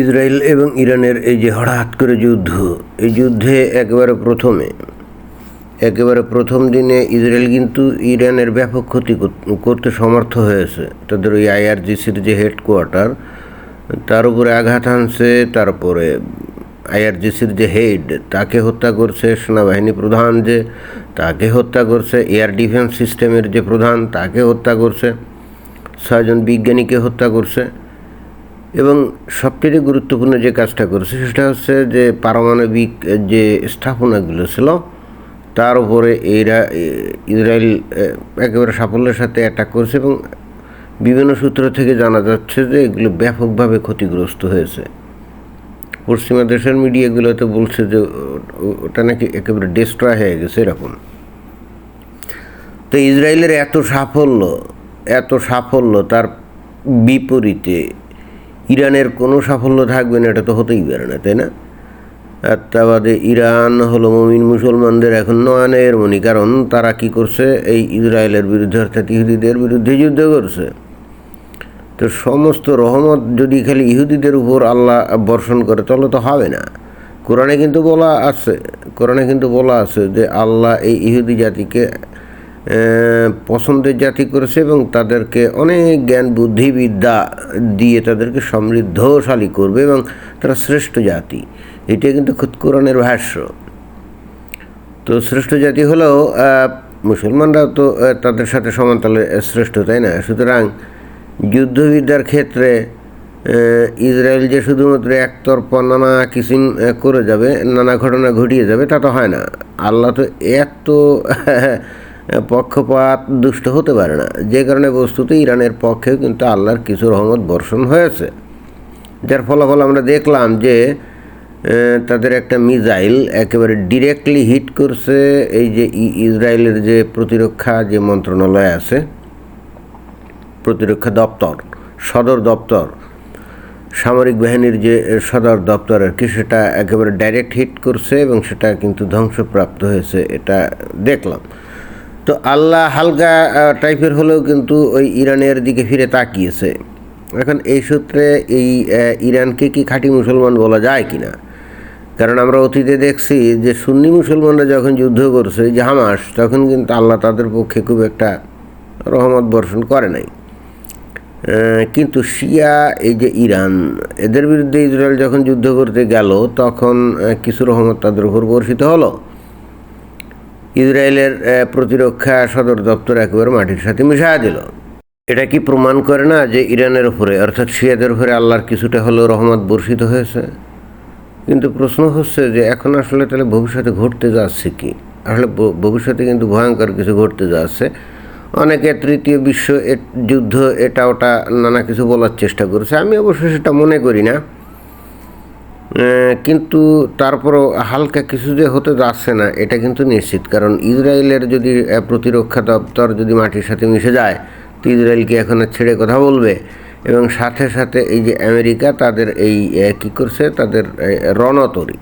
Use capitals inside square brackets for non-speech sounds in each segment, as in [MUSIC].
Israel এবং ইরানের এই যে হঠাৎ করে যুদ্ধ, এই যুদ্ধে একেবারে প্রথমে, একেবারে প্রথম দিনে ইসরায়েল কিন্তু ইরানের ব্যাপক ক্ষতি করতে সমর্থ হয়েছে। তাদের ওই আইআরজিসির যে হেডকোয়ার্টার, তার উপরে আঘাত হানছে, তারপরে আইআরজিসির যে হেড, তাকে হত্যা করছে সেনাবাহিনী প্রধান যে, তাকে হত্যা করছে এয়ার ডিফেন্স সিস্টেমের যে প্রধান, তাকে হত্যা করছে। ছয়জন বিজ্ঞানীকে হত্যা করছে। এবং সবচেয়ে গুরুত্বপূর্ণ যে কাজটা করেছে, সেটা হচ্ছে যে পারমাণবিক যে স্থাপনাগুলো ছিল, তার উপরে এরা ইসরায়েল একেবারে সাফল্যের সাথে অ্যাটাক করছে এবং বিভিন্ন সূত্র থেকে জানা যাচ্ছে যে এগুলো ব্যাপকভাবে ক্ষতিগ্রস্ত হয়েছে। পশ্চিমা দেশের মিডিয়াগুলোতে বলছে যে ওটা নাকি একেবারে ডিস্ট্রয় হয়ে গেছে এরকম। তো ইসরায়েলের এত সাফল্য এত সাফল্য তার বিপরীতে ইরানের কোনো সাফল্য থাকবে না, এটা তো হতেই পারে না, তাই না? আর তা বাদে ইরান হলো মমিন মুসলমানদের এখন নয়নের মনি কারণ তারা কি করছে? এই ইসরায়েলের বিরুদ্ধে, অর্থাৎ ইহুদিদের বিরুদ্ধে যুদ্ধ করছে। তো সমস্ত রহমত যদি খালি ইহুদিদের উপর আল্লাহ বর্ষণ করে, তাহলে তো হবে না। কোরআনে কিন্তু বলা আছে, কোরআনে কিন্তু বলা আছে যে আল্লাহ এই ইহুদি জাতিকে পছন্দের জাতি করেছে এবং তাদেরকে অনেক জ্ঞান বুদ্ধিবিদ্যা দিয়ে তাদেরকে সমৃদ্ধশালী করবে এবং তারা শ্রেষ্ঠ জাতি। এটা কিন্তু কোরআনের ভাষ্য। তো শ্রেষ্ঠ জাতি হলেও মুসলমানরাও তো তাদের সাথে সমানতালে শ্রেষ্ঠ, তাই না? সুতরাং যুদ্ধবিদ্যার ক্ষেত্রে ইসরায়েল যে শুধুমাত্র একতরফা নানা কিসিম করে যাবে, নানা ঘটনা ঘটিয়ে যাবে, তা তো হয় না। আল্লাহ তো এত [LAUGHS] পক্ষপাত দুষ্ট হতে পারে না। যে কারণে বস্তুতে ইরানের পক্ষেও কিন্তু আল্লাহর কিছু রহমত বর্ষণ হয়েছে। যার ফলাফল আমরা দেখলাম যে তাদের একটা মিজাইল একেবারে ডিরেক্টলি হিট করছে এই যে ইসরায়েলের যে প্রতিরক্ষা যে মন্ত্রণালয় আছে, প্রতিরক্ষা দপ্তর, সদর দপ্তর, সামরিক বাহিনীর যে সদর দপ্তর আর কি, সেটা একেবারে ডাইরেক্ট হিট করছে এবং সেটা কিন্তু ধ্বংসপ্রাপ্ত হয়েছে, এটা দেখলাম। তো আল্লাহ হালকা টাইপের হলেও কিন্তু ওই ইরানের দিকে ফিরে তাকিয়েছে। এখন এই সূত্রে এই ইরানকে কি খাঁটি মুসলমান বলা যায় কি না কারণ আমরা অতীতে দেখছি যে সুন্নি মুসলমানরা যখন যুদ্ধ করছে যে হামাস, তখন কিন্তু আল্লাহ তাদের পক্ষে খুব একটা রহমত বর্ষণ করে নাই। কিন্তু শিয়া, এই যে ইরান, এদের বিরুদ্ধে ইসরায়েল যখন যুদ্ধ করতে গেল, তখন কিছু রহমত তাদের উপর বর্ষিত হলো। ইসরায়েলের প্রতিরক্ষা সদর দপ্তর একেবারে মাটির সাথে মিশা দিল। এটা কি প্রমাণ করে না যে ইরানের উপরে, অর্থাৎ শিয়াদের উপরে আল্লাহর কিছুটা হলেও রহমত বর্ষিত হয়েছে? কিন্তু প্রশ্ন হচ্ছে যে এখন আসলে তাহলে ভবিষ্যতে ঘটতে যাচ্ছে কি? আসলে ভবিষ্যতে কিন্তু ভয়ঙ্কর কিছু ঘটতে যাচ্ছে। অনেকে তৃতীয় বিশ্ব যুদ্ধ, এটা ওটা নানা কিছু বলার চেষ্টা করেছে। আমি অবশ্য সেটা মনে করি না। কিন্তু তারপরও হালকা কিছু যে হতে যাচ্ছে না, এটা কিন্তু নিশ্চিত। কারণ ইসরায়েলের যদি প্রতিরক্ষা দপ্তর যদি মাটির সাথে মিশে যায়, তো ইসরায়েল কি এখন ছেড়ে কথা বলবে? এবং সাথে সাথে এই যে আমেরিকা, তাদের এই কী করছে? তাদের রণতরী।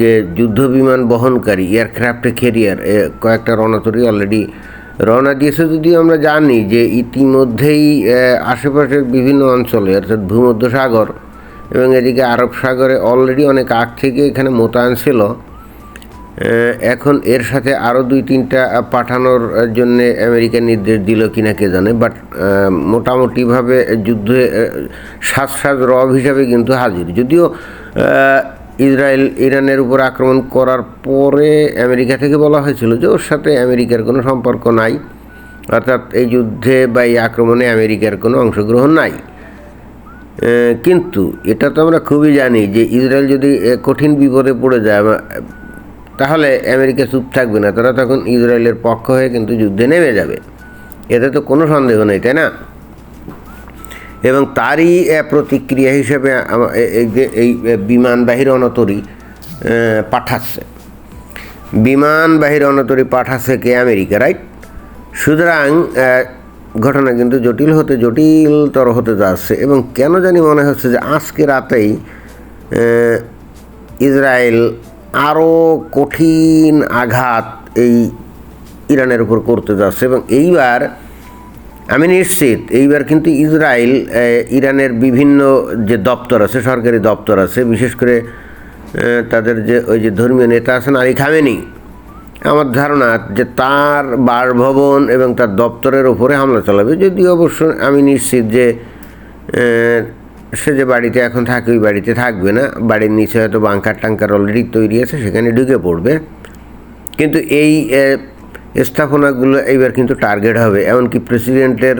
যে যুদ্ধ বিমান বহনকারী, এয়ারক্রাফট ক্যারিয়ার কয়েকটা রণতরী অলরেডি রওনা দিয়েছে যদিও আমরা জানি যে ইতিমধ্যেই আশেপাশের বিভিন্ন অঞ্চলে, অর্থাৎ ভূমধ্য সাগর এবং এদিকে আরব সাগরে অলরেডি অনেক আগ থেকে এখানে মোতায়েন ছিল। এখন এর সাথে আরও দুই তিনটা পাঠানোর জন্য আমেরিকা নির্দেশ দিল কিনা কে জানে বাট মোটামুটিভাবে যুদ্ধে সাজ সাজ রব হিসাবে কিন্তু হাজির। যদিও ইসরায়েল ইরানের উপর আক্রমণ করার পরে আমেরিকা থেকে বলা হয়েছিল যে ওর সাথে আমেরিকার কোনো সম্পর্ক নাই, অর্থাৎ এই যুদ্ধে বা এই আক্রমণে আমেরিকার কোনো অংশগ্রহণ নাই। কিন্তু এটা তো আমরা খুবই জানি যে ইসরায়েল যদি কঠিন বিপদে পড়ে যায় তাহলে আমেরিকা চুপ থাকবে না। তারা তখন ইসরায়েলের পক্ষ হয়ে কিন্তু যুদ্ধে নেমে যাবে। এতে তো কোনো সন্দেহ নেই, তাই না? এবং তারই প্রতিক্রিয়া হিসেবে এই বিমানবাহী এ, পাঠাচ্ছে। বিমানবাহী রণতরী পাঠাচ্ছে কে? আমেরিকা রাইট সুতরাং ঘটনা কিন্তু জটিল হতে জটিলতর হতে যাচ্ছে এবং কেন জানি মনে হচ্ছে যে আজকে রাতেই ইসরায়েল আরও কঠিন আঘাত এই ইরানের উপর করতে যাচ্ছে এবং এইবার আমি নিশ্চিত, এইবার কিন্তু ইসরায়েল ইরানের বিভিন্ন যে দপ্তর আছে, সরকারি দপ্তর আছে, বিশেষ করে তাদের যে ওই যে ধর্মীয় নেতা আছেন আলী খামেনি, আমার ধারণা যে তার বাসভবন এবং তার দপ্তরের ওপরে হামলা চালাবে। যদিও অবশ্য আমি নিশ্চিত যে সে যে বাড়িতে এখন থাকে, ওই বাড়িতে থাকবে না। বাড়ির নিচে হয়তো বাংকার টাঙ্কার অলরেডি তৈরি আছে, সেখানে ঢুকে পড়বে। কিন্তু এই স্থাপনাগুলো এইবার কিন্তু টার্গেট হবে, এমনকি প্রেসিডেন্টের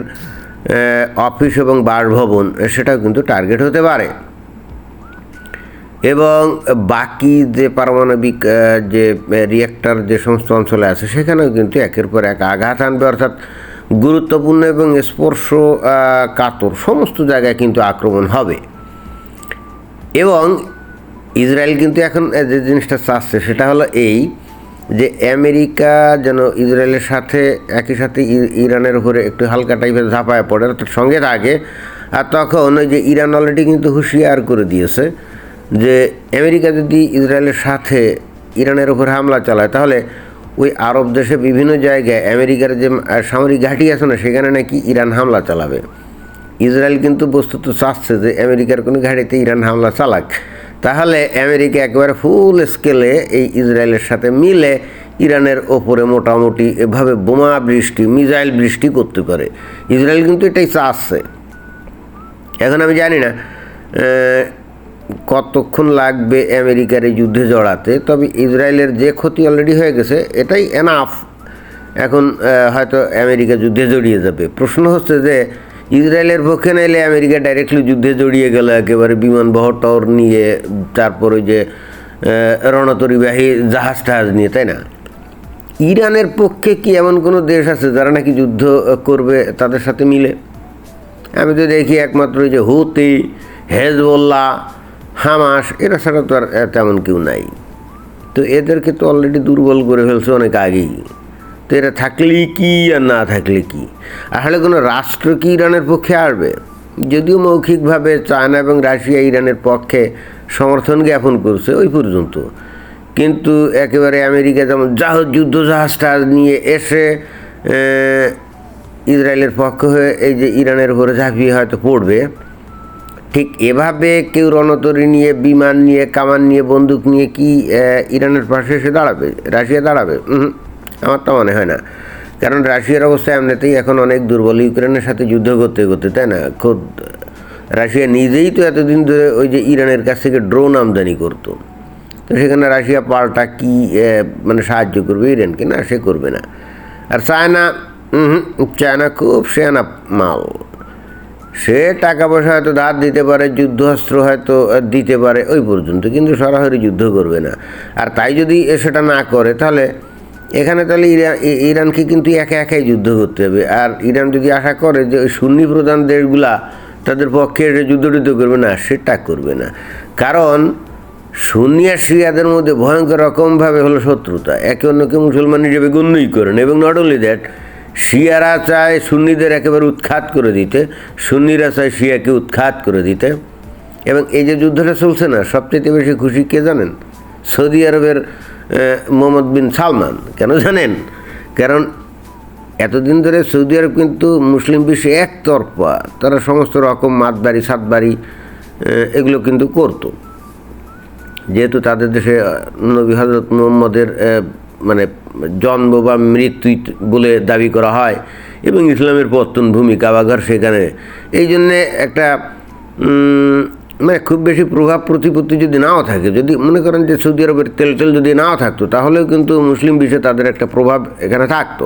অফিস এবং বাসভবন, সেটাও কিন্তু টার্গেট হতে পারে। এবং বাকি যে পারমাণবিক যে রিয়েক্টর যে সমস্ত অঞ্চলে আছে, সেখানেও কিন্তু একের পর এক আঘাত আনবে, অর্থাৎ গুরুত্বপূর্ণ এবং স্পর্শ কাতর সমস্ত জায়গায় কিন্তু আক্রমণ হবে। এবং ইসরায়েল কিন্তু এখন যে জিনিসটা চাচ্ছে, সেটা হলো এই যে আমেরিকা যেন ইসরায়েলের সাথে, একই সাথে ইরানের উপরে একটু হালকা টাইপের ঝাঁপায় পড়ে অর্থাৎ সঙ্গে থাকে। আর তখন ওই যে ইরান অলরেডি কিন্তু হুঁশিয়ার করে দিয়েছে যে আমেরিকা যদি ইসরায়েলের সাথে ইরানের উপর হামলা চালায়, তাহলে ওই আরব দেশে বিভিন্ন জায়গায় আমেরিকার যে সামরিক ঘাঁটি আছে না, সেখানে নাকি ইরান হামলা চালাবে। ইসরায়েল কিন্তু বস্তুত চাচ্ছে যে আমেরিকার কোনো ঘাঁটিতে ইরান হামলা চালাক। তাহলে আমেরিকা একেবারে ফুল স্কেলে এই ইসরায়েলের সাথে মিলে ইরানের ওপরে মোটামুটি এভাবে বোমা বৃষ্টি, মিসাইল বৃষ্টি করতে পারে। ইসরায়েল কিন্তু এটাই চাচ্ছে। এখন আমি জানি না কতক্ষণ লাগবে আমেরিকার এই যুদ্ধে জড়াতে, তবে ইসরায়েলের যে ক্ষতি অলরেডি হয়ে গেছে, এটাই এনাফ এখন হয়তো আমেরিকা যুদ্ধে জড়িয়ে যাবে। প্রশ্ন হচ্ছে যে ইসরায়েলের পক্ষে নাইলে আমেরিকা ডাইরেক্টলি যুদ্ধে জড়িয়ে গেল, একেবারে বিমান বহর নিয়ে, তারপরে যে রণতরিবাহী জাহাজ টাহাজ নিয়ে, তাই না? ইরানের পক্ষে কি এমন কোনো দেশ আছে যারা নাকি যুদ্ধ করবে তাদের সাথে মিলে? আমি তো দেখি একমাত্র যে হুতি হেজবোল্লা হামাস, এরা ছাড়া তো আর তেমন কেউ নাই। তো এদেরকে তো অলরেডি দুর্বল করে ফেলছে অনেক আগেই। তো এরা থাকলেই কি আর না থাকলে কি? আসলে কোনো রাষ্ট্র কি ইরানের পক্ষে আসবে যদিও মৌখিকভাবে চায়না এবং রাশিয়া ইরানের পক্ষে সমর্থন জ্ঞাপন করছে ওই পর্যন্ত। কিন্তু একেবারে আমেরিকা যেমন জাহাজ, যুদ্ধ জাহাজ টাহাজ নিয়ে এসে ইসরায়েলের পক্ষ হয়ে এই যে ইরানের উপরে ঝাঁপিয়ে হয়তো পড়বে, ঠিক এভাবে কেউ রণতরী নিয়ে, বিমান নিয়ে, কামান নিয়ে, বন্দুক নিয়ে কি ইরানের পাশে এসে দাঁড়াবে? রাশিয়া দাঁড়াবে? আমার তো মনে হয় না। কারণ রাশিয়ার অবস্থা এমনিতেই এখন অনেক দুর্বল। ইউক্রেনের সাথে যুদ্ধ করতে করতে, তাই না? খোদ রাশিয়া নিজেই তো এতদিন ধরে ওই যে ইরানের কাছ থেকে ড্রোন আমদানি করতো। তো সেখানে রাশিয়া পাল্টা কি মানে সাহায্য করবে ইরানকে? না, সে করবে না। আর চায়না চায়না খুব সেনা মাল। সে টাকা পয়সা হয়তো ধার দিতে পারে যুদ্ধাস্ত্র হয়তো দিতে পারে, ওই পর্যন্ত। কিন্তু সরাসরি যুদ্ধ করবে না। আর তাই যদি সেটা না করে, তাহলে এখানে তাহলে ইরান ইরানকে কিন্তু একা একাই যুদ্ধ করতে হবে। আর ইরান যদি আশা করে যে ওই সুন্নি প্রধান দেশগুলা তাদের পক্ষে এসে যুদ্ধ টুদ্ধ করবে না, সেটা করবে না। কারণ সুন্নি আর শিয়াদের মধ্যে ভয়ঙ্কর রকমভাবে হলো শত্রুতা। একে অন্যকে মুসলমান হিসেবে গণ্যই করেন এবং নট অনলি দ্যাট শিয়ারা চায় সুন্নিদের একেবারে উৎখাত করে দিতে, সুন্নিরা চায় শিয়াকে উৎখাত করে দিতে। এবং এই যে যুদ্ধটা চলছে না সবচেয়ে বেশি খুশি কে জানেন? সৌদি আরবের মোহাম্মদ বিন সালমান। কেন জানেন? কারণ এতদিন ধরে সৌদি আরব কিন্তু মুসলিম বিশ্বে একতরফা, তারা সমস্ত রকম মাতবাড়ি, সাতবাড়ি এগুলো কিন্তু করতো। যেহেতু তাদের দেশে নবী হজরত মোহাম্মদের মানে জন্ম বা মৃত্যু বলে দাবি করা হয় এবং ইসলামের পত্তন ভূমি কাবাঘর সেখানে। এই জন্যে একটা মানে খুব বেশি প্রভাব প্রতিপত্তি যদি নাও থাকে, যদি মনে করেন যে সৌদি আরবের তেল তেল যদি নাও থাকতো, তাহলেও কিন্তু মুসলিম বিশ্বে তাদের একটা প্রভাব এখানে থাকতো।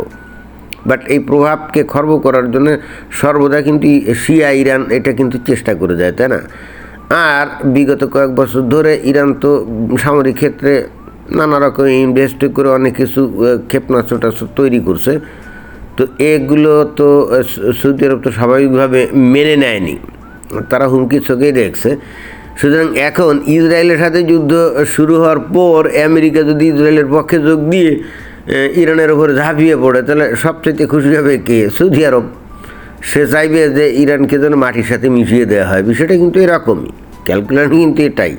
বাট এই প্রভাবকে খর্ব করার জন্য সর্বদা কিন্তু শিয়া ইরান এটা কিন্তু চেষ্টা করে যায়, তাই না? আর বিগত কয়েক বছর ধরে ইরান তো সামরিক ক্ষেত্রে নানা রকম ইনভেস্ট করে অনেক কিছু ক্ষেপণাস্ত্র টাস্ত্র তৈরি করছে। তো এগুলো তো সৌদি আরব তো স্বাভাবিকভাবে মেনে নেয়নি। তারা হুমকি চোখেই দেখছে। সুতরাং এখন ইসরায়েলের সাথে যুদ্ধ শুরু হওয়ার পর আমেরিকা যদি ইসরায়েলের পক্ষে যোগ দিয়ে ইরানের ওপরে ঝাঁপিয়ে পড়ে, তাহলে সবচেয়ে খুশি হবে কে? সৌদি আরব। সে চাইবে যে ইরানকে যেন মাটির সাথে মিশিয়ে দেওয়া হয়। বিষয়টা কিন্তু এরকমই। ক্যালকুলেশন কিন্তু এটাই।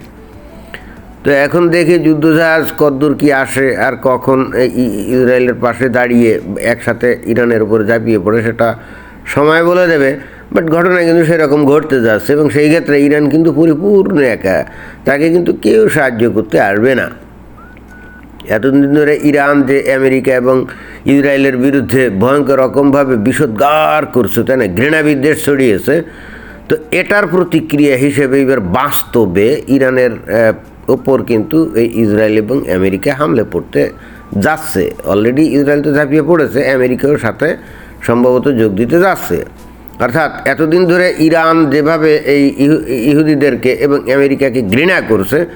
তো এখন দেখে যুদ্ধজাহাজ কদ্দূর কি আসে আর কখন ইসরায়েলের পাশে দাঁড়িয়ে একসাথে ইরানের উপরে ঝাঁপিয়ে পড়ে, সেটা সময় বলে দেবে। বাট ঘটনা কিন্তু সেরকম ঘটতে যাচ্ছে এবং সেই ক্ষেত্রে ইরান কিন্তু পরিপূর্ণ একা। তাকে কিন্তু কেউ সাহায্য করতে আসবে না। এতদিন ধরে ইরান যে আমেরিকা এবং ইসরায়েলের বিরুদ্ধে ভয়ঙ্কর রকমভাবে বিষোদ্গার করছে, তাই না? ঘৃণা বিদ্বেষ ছড়িয়েছে। তো এটার প্রতিক্রিয়া হিসেবে এবার বাস্তবে ইরানের ওপর কিন্তু এই ইসরায়েল এবং আমেরিকা হামলে পড়তে যাচ্ছে। অলরেডি ইসরায়েল তো ঝাঁপিয়ে পড়েছে, আমেরিকাও সাথে সম্ভবত যোগ দিতে যাচ্ছে। অর্থাৎ এতদিন ধরে ইরান যেভাবে এই ইহু- ইহুদিদেরকে এবং আমেরিকাকে ঘৃণা করছে,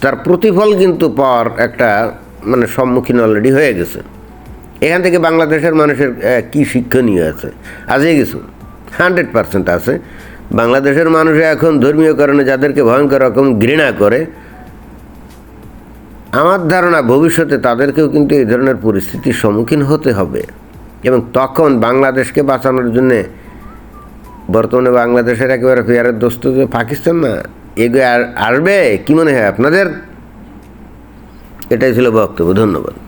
তার প্রতিফল কিন্তু পাওয়ার একটা মানে সম্মুখীন অলরেডি হয়ে গেছে। এখান থেকে বাংলাদেশের মানুষের কি শিক্ষণীয় আছে? আছে কিছু। হান্ড্রেড পার্সেন্ট আছে। বাংলাদেশের মানুষ এখন ধর্মীয় কারণে যাদেরকে ভয়ঙ্কর রকম ঘৃণা করে, আমার ধারণা ভবিষ্যতে তাদেরকেও কিন্তু এই ধরনের পরিস্থিতির সম্মুখীন হতে হবে। এবং তখন বাংলাদেশকে বাঁচানোর জন্যে বর্তমানে বাংলাদেশের একেবারে ফেয়ারের দোস্ত যে পাকিস্তান না এগুলো আর আসবে? কী মনে হয় আপনাদের? এটাই ছিল বক্তব্য, ধন্যবাদ।